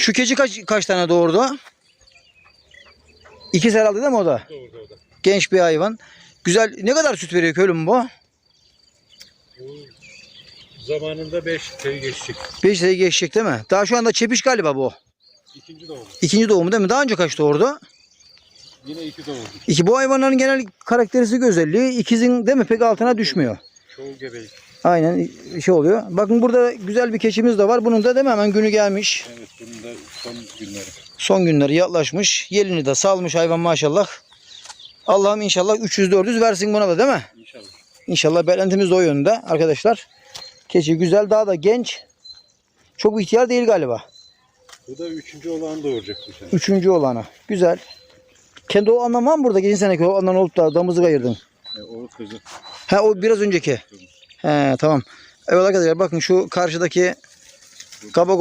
Şu keçi kaç kaç tane doğurdu? İkiz herhalde değil mi o da? Doğru doğru. Genç bir hayvan. Güzel. Ne kadar süt veriyor köylüm bu? Bu zamanında 5 köyü geçtik. 5 sayı geçecek değil mi? Daha şu anda çepiş galiba bu. İkinci doğum. İkinci doğumu değil mi? Daha önce kaç doğurdu? Yine iki doğum. İki bu hayvanların genel karakteristik özelliği ikizin değil mi pek altına düşmüyor. Çoğu gebelik. Aynen şey oluyor. Bakın burada güzel bir keçimiz de var. Bunun da değil mi hemen günü gelmiş. Evet bunun da son günleri. Son günleri yaklaşmış. Yelini de salmış hayvan maşallah. Allah'ım inşallah 300-400 versin buna da değil mi? İnşallah. İnşallah beklentimiz de o yönde arkadaşlar. Keçi güzel daha da genç. Çok ihtiyar değil galiba. Bu da üçüncü olan doğuracak bu sene. Üçüncü olanı. Güzel. Kendi o anlam var mı burada? Geçen seneki o anlam olup da damızı kayırdın. E, o kızı. Ha o biraz önceki. He tamam. Evet arkadaşlar bakın şu karşıdaki kabak